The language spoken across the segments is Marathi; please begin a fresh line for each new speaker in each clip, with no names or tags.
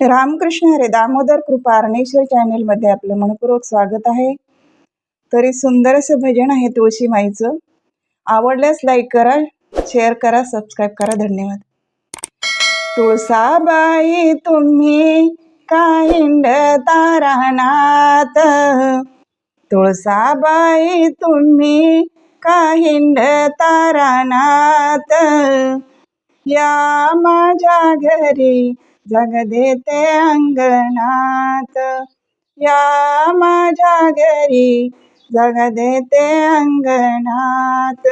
रामकृष्ण हरे दामोदर कृपा अर्णेश्वर चॅनेलमध्ये आपलं मनपूर्वक स्वागत आहे. तरी सुंदर असं भजन आहे तुळशी माईचं. आवडल्यास लाईक करा शेअर करा सबस्क्राईब करा. धन्यवाद. तुळसाबाई तुम्ही काहिंडता राहणात तुळसाबाई तुम्ही काहिंडता राहणात या माझ्या घरी जगदेते अंगणात या माझ्या घरी जगदेते अंगणात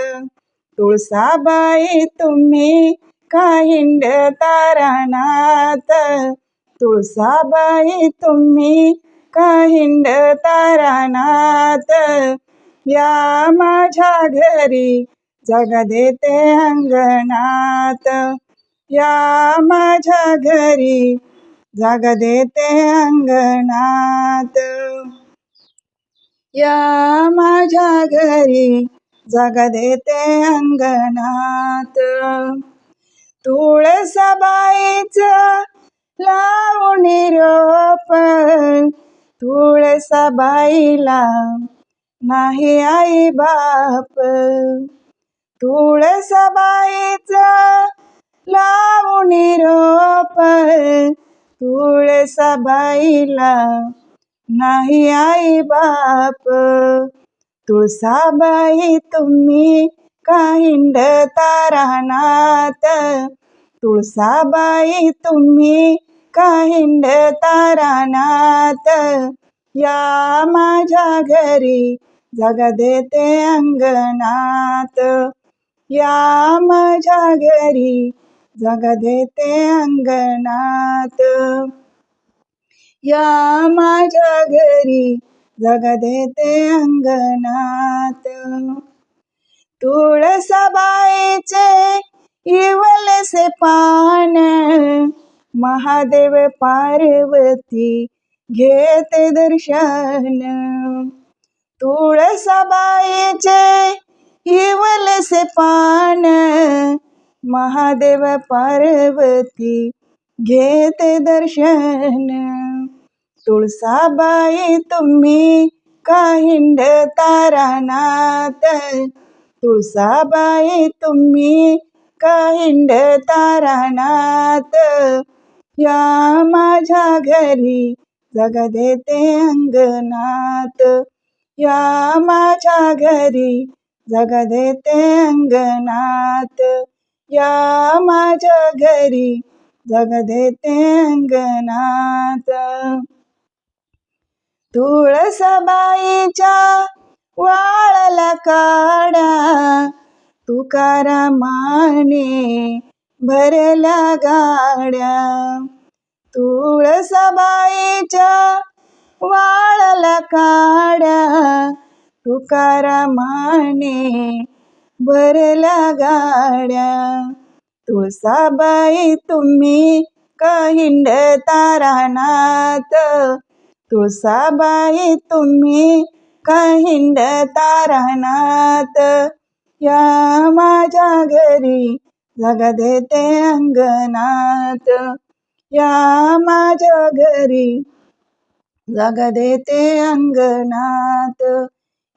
तुळसाबाई तुम्ही काहिंड तारणात तुळसाबाई तुम्ही काहिंड तारणात या माझ्या घरी जगदेते अंगणात या माझ्या घरी जागा देते अंगणात. या माझ्या घरी जागा देते अंगणात. तुळसाबाईच लावून रोप तुळसाबाईला नाही आई बाप. तुळसाबाईच लावणी रोप तुळसाबाईला नाही आई बाप तुळसाबाई तुम्ही काहिंड तारानात तुळसाबाई तुम्ही काहिंड तारानात या माझ्या घरी जग देते अंगणात या माझ्या घरी जगदेते अंगणात. या माझ्या घरी जगदेते अंगणात. तुळसाबाईचे इवलसे पान महादेव पार्वती घेते दर्शन. तुळसाबाईचे इवलसे पान महादेव पार्वती घेते दर्शन. तुळसाबाई तुम्ही काहिंड तारानाथ? तुळसाबाई तुम्ही काहिंड तारानाथ? या माझ्या घरी जग देते अंगनात या माझ्या घरी जग देते अंगनात या माझ्या घरी जग देते अंगणात. तुळसबाईच्या वाळला काढा तुकारामाने भरल्या गाड्या. तुळसबाईच्या वाळला काड्या तुकारामाने भरल्या गाड्या. तुळसाबाई तुम्ही काहिंड तारानाथ तुळसाबाई तुम्ही काहिंड तारानाथ या माझ्या घरी जागा देते अंगणात. या माझ्या घरी जागा देते अंगणात.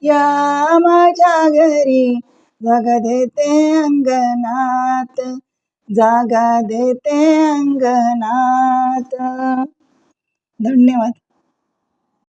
या माझ्या घरी जागा देते अंगणात जागा देते अंगणात. धन्यवाद.